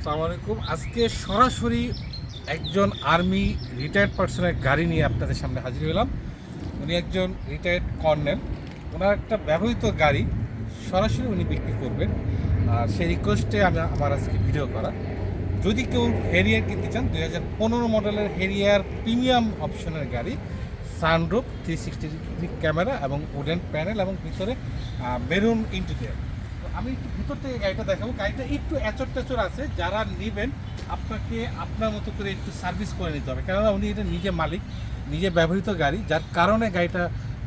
আসসালামু আলাইকুম। আজকে সরাসরি একজন আর্মি রিটায়ার্ড পার্সনের গাড়ি নিয়ে আপনাদের সামনে হাজির হলাম। উনি একজন রিটায়ার্ড কর্নেল ওনার একটা ব্যবহৃত গাড়ি সরাসরি উনি বিক্রি করবেন। আর সেই রিকোয়েস্টে আমি আমার আজকে ভিডিও করা। যদি কেউ হেরিয়ার কিনতে চান, দুই হাজার পনেরো মডেলের হেরিয়ার প্রিমিয়াম অপশনের গাড়ি সানরুফ থ্রি সিক্সটি ক্যামেরা এবং উডেন প্যানেল এবং ভিতরে মেরুন ইন্টেরিয়ার আমি একটু ভিতর থেকে গাড়িটা দেখাবো। গাড়িটা একটু এচর টেচর আছে। যারা নেবেন, আপনাকে আপনার মতো করে একটু সার্ভিস করে নিতে হবে। কেননা উনি এটা নিজে মালিক, নিজে ব্যবহৃত গাড়ি। যার কারণে গাড়িটা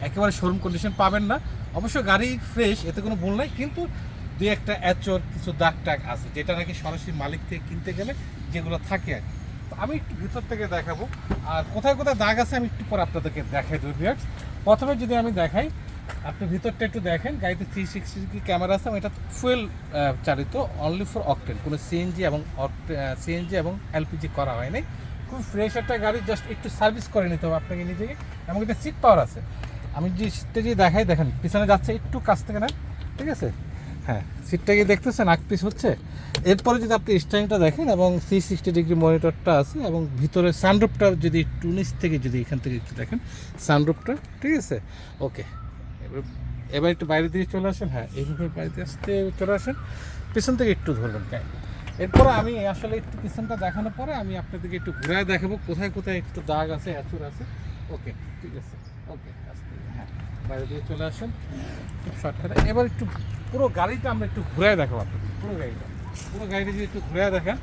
একেবারে শোরুম কন্ডিশন পাবেন না। অবশ্য গাড়ি ফ্রেশ এতে কোনো ভুল নাই। কিন্তু দুই একটা এচর, কিছু দাগ টাগ আছে, যেটা নাকি সরাসরি মালিক থেকে কিনতে গেলে যেগুলো থাকে আর কি। তো আমি একটু ভিতর থেকে দেখাবো। আর কোথায় কোথায় দাগ আছে, আমি একটু পরে আপনাদেরকে দেখাই দেবো প্রথমে যদি আমি দেখাই আপনি ভিতরটা একটু দেখেন, গাড়িতে থ্রি সিক্সটি ক্যামেরা আছে? এটা ফুয়েল চালিত অনলি ফর অকটেন কোনো সিএনজি এবং সিএনজি এবং এলপিজি করা হয় নাই খুব ফ্রেশ একটা গাড়ি জাস্ট একটু সার্ভিস করে নিতে হবে আপনাকে নিজেকে, এবং এটা সিট পাওয়ার আছে। আমি যে সিটটা যদি দেখাই, দেখেন, পিছনে যাচ্ছে, একটু কাছ থেকে নেন, ঠিক আছে? হ্যাঁ সিটটা কি দেখতেছেন? আগ পিস হচ্ছে। এরপরে যদি আপনি স্টাইংটা দেখেন, এবং থ্রি সিক্সটি ডিগ্রি মনিটরটা আছে, এবং ভিতরে সানরুপটা যদি নিচ থেকে, যদি এখান থেকে একটু দেখেন সানরুপটা ঠিক আছে? ওকে এবার একটু বাইরে দিয়ে চলে আসেন হ্যাঁ এইভাবে বাইরে আসতে চলে আসেন। পিছন থেকে একটু ধরবেন গায়ে এরপরে আমি আসলে একটু পিছনটা দেখানোর পরে আমি আপনাদেরকে একটু ঘুরে দেখাবো কোথায় কোথায় একটু দাগ আছে আচুর আছে। ওকে, ঠিক আছে। ওকে, আস্তে হ্যাঁ বাইরে দিয়ে চলে আসেন। খুব শর্টকাটে এবার একটু পুরো গাড়িটা আমরা একটু ঘুরায় দেখাবো আপনাদের পুরো গাড়িটা। পুরো গাড়িটা যদি একটু ঘুরে দেখেন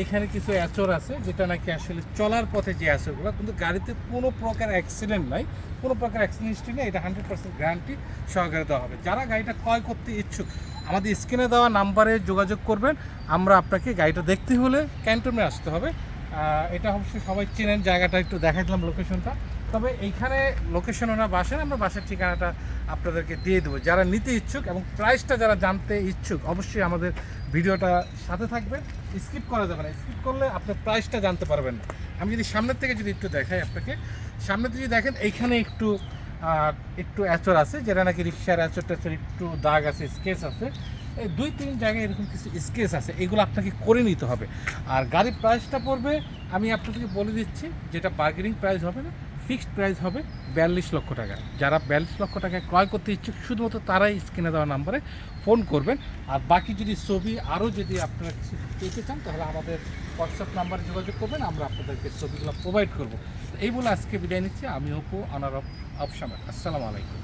এখানে কিছু অ্যাচর আছে, যেটা নাকি আসলে চলার পথে যে অ্যাচরগুলো কিন্তু গাড়িতে কোনো প্রকার অ্যাক্সিডেন্ট নাই। কোনো প্রকার অ্যাক্সিডেন্ট হিস্ট্রি নেই, এটা হান্ড্রেড পার্সেন্ট গ্যারান্টি সহকারে দেওয়া হবে। যারা গাড়িটা ক্রয় করতে ইচ্ছুক, আমাদের স্ক্রিনে দেওয়া নাম্বারে যোগাযোগ করবেন। আমরা আপনাকে গাড়িটা দেখতে হলে ক্যান্টনে আসতে হবে। এটা অবশ্যই সবাই চেনেন, জায়গাটা একটু দেখাই দিলাম লোকেশনটা তবে এইখানে লোকেশন ওনার বাসায়, আমরা বাসার ঠিকানাটা আপনাদেরকে দিয়ে দেবো। যারা নিতে ইচ্ছুক এবং প্রাইসটা যারা জানতে ইচ্ছুক, অবশ্যই আমাদের ভিডিওটা সাথে থাকবে স্কিপ করা যাবে না। স্কিপ করলে আপনার প্রাইসটা জানতে পারবেন না। আমি যদি সামনের থেকে যদি একটু দেখাই আপনাকে সামনে যদি দেখেন, এইখানে একটু একটু অ্যাচর আছে, যেটা নাকি রিক্সার অ্যাচর ট্যাচর একটু দাগ আছে স্কেচ আছে। এই দুই তিন জায়গায় এরকম কিছু স্কেচ আছে, এগুলো আপনাকে করে নিতে হবে। আর গাড়ির প্রাইসটা পড়বে, আমি আপনাদেরকে বলে দিচ্ছি, যেটা বার্গেনিং প্রাইস হবে না ফিক্সড প্রাইস হবে বিয়াল্লিশ লক্ষ টাকা। যারা বিয়াল্লিশ লক্ষ টাকায় ক্রয় করতে ইচ্ছুক, শুধুমাত্র তারাই স্ক্রিনে দেওয়া নাম্বারে ফোন করবেন। আর বাকি যদি ছবি, আরও যদি আপনারা কিছু পেতে চান, তাহলে আমাদের হোয়াটসঅ্যাপ নাম্বারে যোগাযোগ করবেন, আমরা আপনাদেরকে ছবিগুলো প্রোভাইড করব। এই বলে আজকে বিদায় নিচ্ছি। আমি অপু অফ অপশান আসসালামু আলাইকুম।